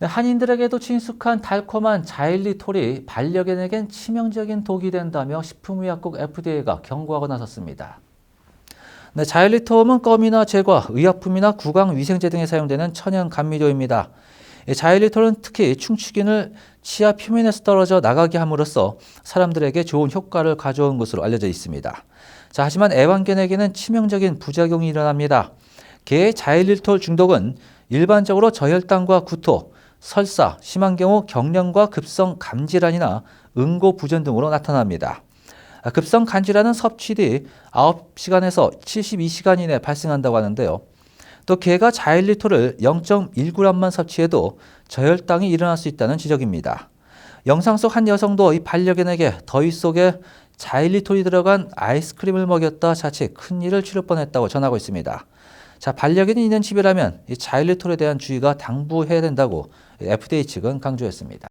네, 한인들에게도 친숙한 달콤한 자일리톨이 반려견에겐 치명적인 독이 된다며 식품의약국 FDA가 경고하고 나섰습니다. 네, 자일리톨은 껌이나 제과, 의약품이나 구강 위생제 등에 사용되는 천연 감미료입니다. 이 자일리톨은 특히 충치균을 치아 표면에서 떨어져 나가게 함으로써 사람들에게 좋은 효과를 가져온 것으로 알려져 있습니다. 자, 하지만 애완견에게는 치명적인 부작용이 일어납니다. 개의 자일리톨 중독은 일반적으로 저혈당과 구토, 설사, 심한 경우 경련과 급성 감질환이나 응고 부전 등으로 나타납니다. 아, 급성 간질환은 섭취 뒤 9시간에서 72시간 이내 발생한다고 하는데요. 또 개가 자일리톨을 0.1g만 섭취해도 저혈당이 일어날 수 있다는 지적입니다. 영상 속 한 여성도 이 반려견에게 더위 속에 자일리톨이 들어간 아이스크림을 먹였다 자칫 큰일을 치를 뻔했다고 전하고 있습니다. 자, 반려견이 있는 집이라면 이 자일리톨에 대한 주의가 당부해야 된다고 FDA 측은 강조했습니다.